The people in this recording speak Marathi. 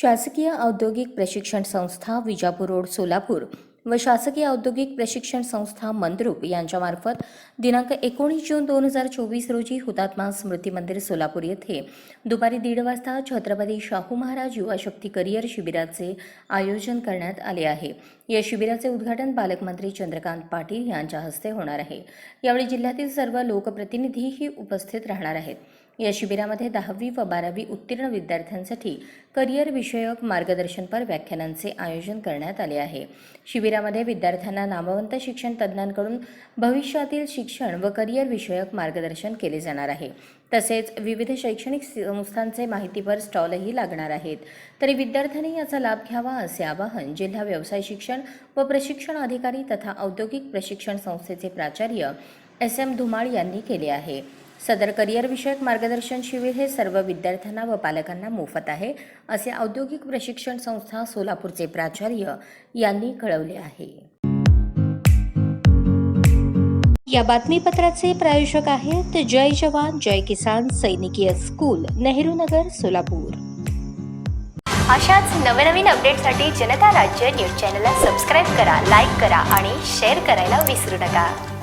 शासकीय औद्योगिक प्रशिक्षण संस्था विजापूर रोड सोलापूर व शासकीय औद्योगिक प्रशिक्षण संस्था मंद्रुप यांच्यामार्फत दिनांक एकोणीस जून दोन हजार चोवीस रोजी हुतात्मा स्मृती मंदिर सोलापूर येथे दुपारी दीड वाजता छत्रपती शाहू महाराज युवा शक्ती करिअर शिबिराचे आयोजन करण्यात आले आहे. या शिबिराचे उद्घाटन पालकमंत्री चंद्रकांत पाटील यांच्या हस्ते होणार आहे. यावेळी जिल्ह्यातील सर्व लोकप्रतिनिधीही उपस्थित राहणार आहेत. या शिबिरामध्ये दहावी व बारावी उत्तीर्ण विद्यार्थ्यांसाठी करिअर विषयक मार्गदर्शनपर व्याख्यानांचे आयोजन करण्यात आले आहे. शिबिरामध्ये विद्यार्थ्यांना नामवंत शिक्षण तज्ज्ञांकडून भविष्यातील शिक्षण व करिअर विषयक मार्गदर्शन केले जाणार आहे. तसेच विविध शैक्षणिक संस्थांचे माहितीपर स्टॉलही लागणार आहेत. तरी विद्यार्थ्यांनी याचा लाभ घ्यावा असे आवाहन जिल्हा व्यवसाय शिक्षण व प्रशिक्षण अधिकारी तथा औद्योगिक प्रशिक्षण संस्थेचे प्राचार्य एस एम धुमाळ यांनी केले आहे. सदर करिअर विषयक मार्गदर्शन शिबिर हे सर्व विद्यार्थ्यांना व पालकांना मोफत आहे असे औद्योगिक प्रशिक्षण संस्था सोलापूरचे प्राचार्य यांनी कळवले आहे. या बातमीपत्राचे प्रायोजक आहेत जय जवान जय किसान सैनिकीय स्कूल नेहरू नगर सोलापूर. अशाच नवनवीन अपडेटसाठी जनता राज्य न्यूज चॅनलला सबस्क्राईब करा लाईक करा आणि शेअर करायला विसरू नका.